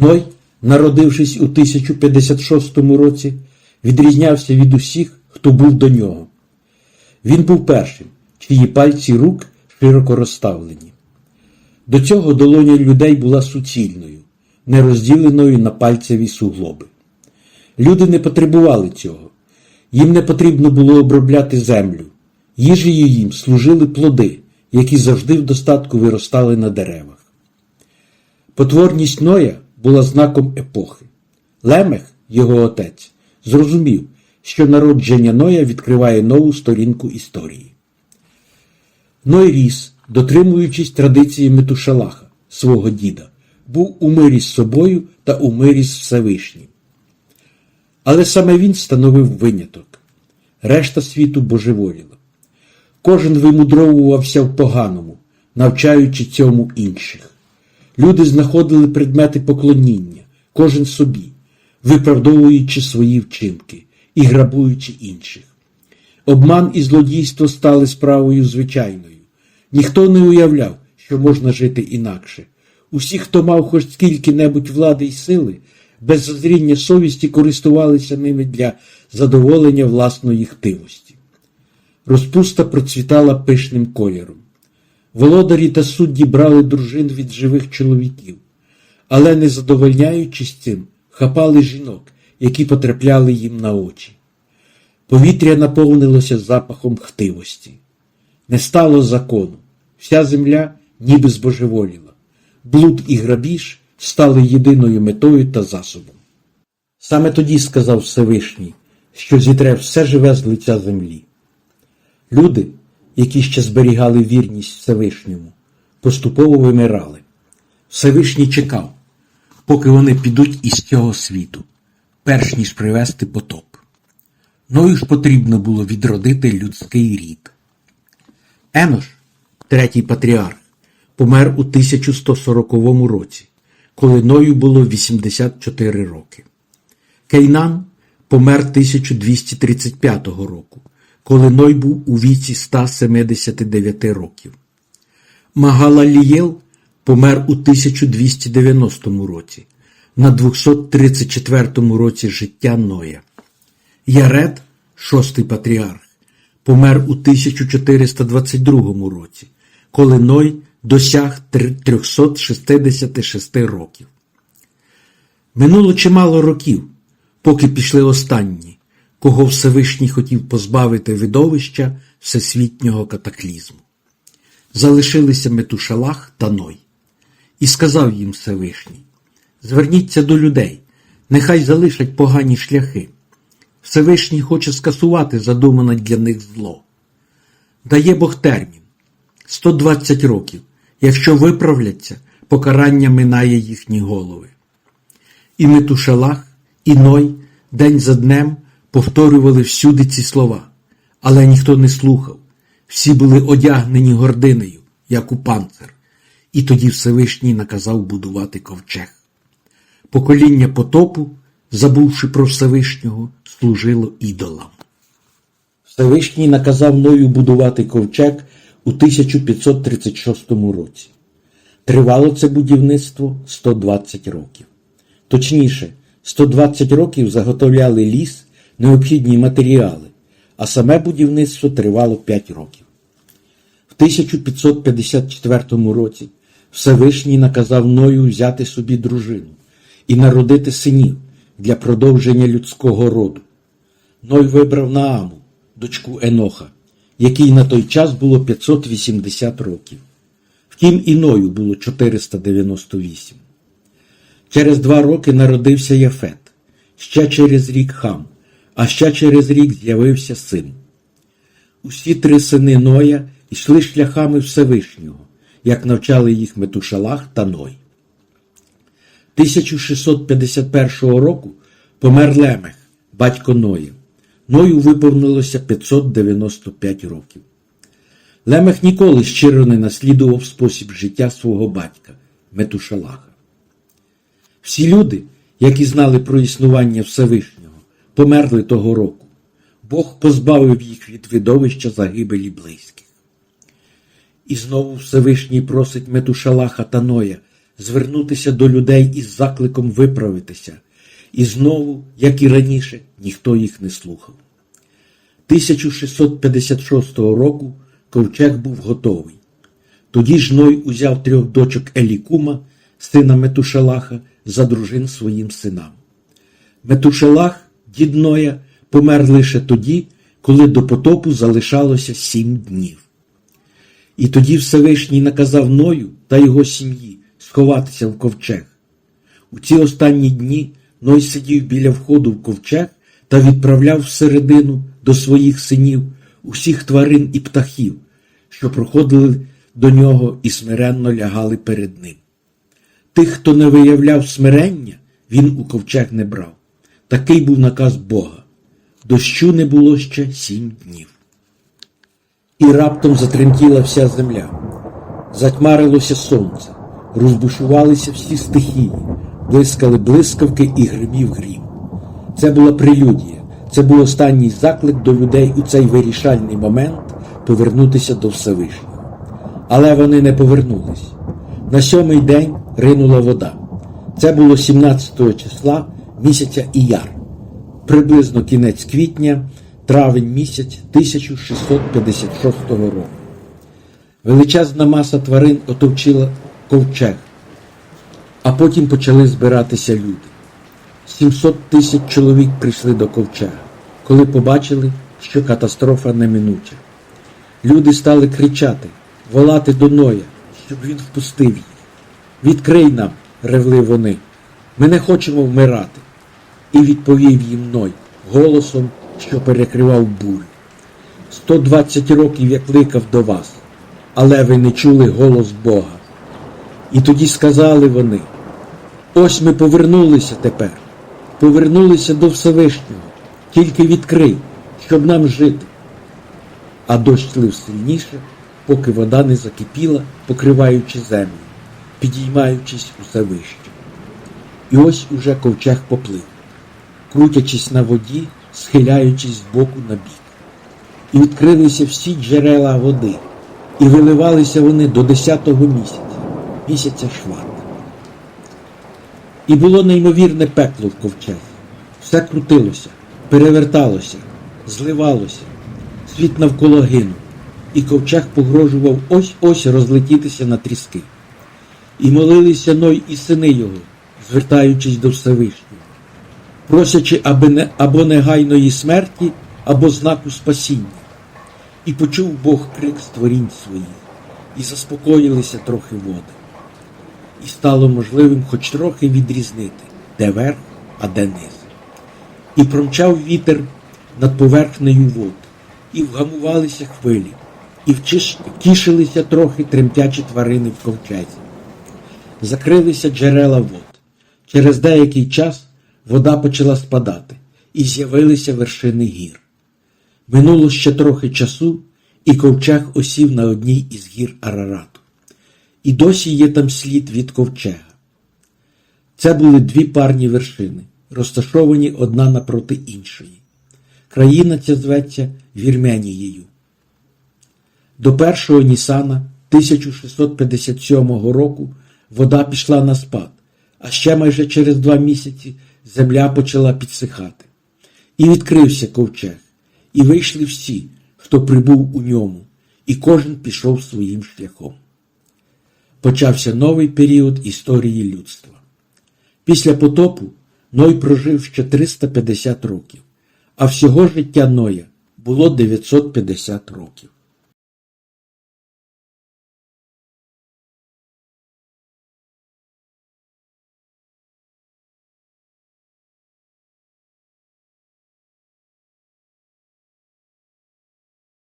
Ной, народившись у 1056 році, відрізнявся від усіх, хто був до нього. Він був першим, чиї пальці рук широко розставлені. До цього долоня людей була суцільною, не розділеною на пальцеві суглоби. Люди не потребували цього. Їм не потрібно було обробляти землю. Їжею їм служили плоди, які завжди в достатку виростали на деревах. Потворність Ноя була знаком епохи. Лемех, його отець, зрозумів, що народження Ноя відкриває нову сторінку історії. Ной ріс, дотримуючись традиції Метушалаха, свого діда, був у мирі з собою та у мирі з Всевишнім. Але саме він становив виняток. Решта світу божеволіла. Кожен вимудровувався в поганому, навчаючи цьому інших. Люди знаходили предмети поклоніння, кожен собі, виправдовуючи свої вчинки і грабуючи інших. Обман і злодійство стали справою звичайною. Ніхто не уявляв, що можна жити інакше. Усі, хто мав хоч скільки-небудь влади й сили, без зазріння совісті користувалися ними для задоволення власної хтивості. Розпуста процвітала пишним кольором. Володарі та судді брали дружин від живих чоловіків, але, не задовольняючись цим, хапали жінок, які потрапляли їм на очі. Повітря наповнилося запахом хтивості. Не стало закону. Вся земля ніби збожеволіла. Блуд і грабіж стали єдиною метою та засобом. Саме тоді сказав Всевишній, що зітре все живе з лиця землі. Люди, які ще зберігали вірність Всевишньому, поступово вимирали. Всевишній чекав, поки вони підуть із цього світу, перш ніж привести потоп. Ною ж потрібно було відродити людський рід. Енош, третій патріарх, помер у 1140 році, коли Ною було 84 роки. Кейнан помер 1235 року, коли Ной був у віці 179 років. Магалалієл помер у 1290 році, на 234 році життя Ноя. Яред, шостий патріарх, помер у 1422 році, коли Ной досяг 366 років. Минуло чимало років, поки пішли останні, кого Всевишній хотів позбавити видовища всесвітнього катаклізму. Залишилися Метушалах та Ной. І сказав їм Всевишній: Зверніться до людей, нехай залишать погані шляхи. Всевишній хоче скасувати задумане для них зло. Дає Бог термін 120 років. Якщо виправляться, покарання минає їхні голови. І Метушалах, і Ной день за днем повторювали всюди ці слова, але ніхто не слухав. Всі були одягнені гординею, як у панцир, і тоді Всевишній наказав будувати ковчег. Покоління потопу, забувши про Всевишнього, служило ідолам. Всевишній наказав Ною будувати ковчег у 1536 році. Тривало це будівництво 120 років. Точніше, 120 років заготовляли ліс, необхідні матеріали, а саме будівництво тривало 5 років. В 1554 році Всевишній наказав Ною взяти собі дружину і народити синів для продовження людського роду. Ной вибрав Нааму, дочку Еноха, якій на той час було 580 років. Втім, і Ною було 498. Через два роки народився Яфет, ще через рік хам, а ще через рік з'явився син. Усі три сини Ноя йшли шляхами Всевишнього, як навчали їх Метушалах та Ной. 1651 року помер Лемех, батько Ноя. Ною виповнилося 595 років. Лемех ніколи щиро не наслідував спосіб життя свого батька Метушалаха. Всі люди, які знали про існування Всевишнього, померли того року. Бог позбавив їх від видовища загибелі близьких. І знову Всевишній просить Метушалаха та Ноя звернутися до людей із закликом виправитися, і знову, як і раніше, ніхто їх не слухав. 1656 року ковчег був готовий. Тоді ж Ной узяв трьох дочок Елікума, сина Метушелаха, за дружин своїм синам. Метушелах, дід Ноя, помер лише тоді, коли до потопу залишалося сім днів. І тоді Всевишній наказав Ною та його сім'ї сховатися в ковчег. У ці останні дні Ной сидів біля входу в ковчег та відправляв всередину до своїх синів усіх тварин і птахів, що проходили до нього і смиренно лягали перед ним. Тих, хто не виявляв смирення, він у ковчег не брав. Такий був наказ Бога. Дощу не було ще сім днів. І раптом затремтіла вся земля, затьмарилося сонце, розбушувалися всі стихії, блискали блискавки і гримів грім. Це була прелюдія, це був останній заклик до людей у цей вирішальний момент повернутися до Всевишнього. Але вони не повернулись. На сьомий день ринула вода. Це було 17 числа місяця Іяр, приблизно кінець квітня, травень місяць 1656 року. Величезна маса тварин отовчила ковчег, а потім почали збиратися люди. 700 тисяч чоловік прийшли до ковчега, коли побачили, що катастрофа неминуча. Люди стали кричати, волати до Ноя, щоб він впустив їх. Відкрий нам, ревли вони, ми не хочемо вмирати. І відповів їм Ной голосом, що перекривав бурю. 120 років я кликав до вас, але ви не чули голос Бога. І тоді сказали вони, ось ми повернулися тепер, повернулися до Всевишнього, тільки відкрий, щоб нам жити. А дощ лив сильніше, поки вода не закипіла, покриваючи землю, підіймаючись усе вище. І ось уже ковчег поплив, крутячись на воді, схиляючись з боку на бік. І відкрилися всі джерела води, і виливалися вони до десятого місяця, місяця шват. І було неймовірне пекло в ковчезі. Все крутилося, переверталося, зливалося, світ навколо гинув, і ковчег погрожував ось-ось розлетітися на тріски. І молилися Ной і сини його, звертаючись до Всевишнього, просячи аби не, або негайної смерті, або знаку спасіння. І почув Бог крик створінь своїх, і заспокоїлися трохи води. І стало можливим хоч трохи відрізнити, де верх, а де низ. І промчав вітер над поверхнею вод, і вгамувалися хвилі, і втішилися трохи тремтячі тварини в ковчезі. Закрилися джерела вод. Через деякий час вода почала спадати, і з'явилися вершини гір. Минуло ще трохи часу, і ковчег осів на одній із гір Арарату. І досі є там слід від ковчега. Це були дві парні вершини, розташовані одна напроти іншої. Країна ця зветься Вірменією. До першого Нісана 1657 року вода пішла на спад, а ще майже через два місяці земля почала підсихати. І відкрився ковчег, і вийшли всі, хто прибув у ньому, і кожен пішов своїм шляхом. Почався новий період історії людства. Після потопу Ной прожив ще 350 років, а всього життя Ноя було 950 років.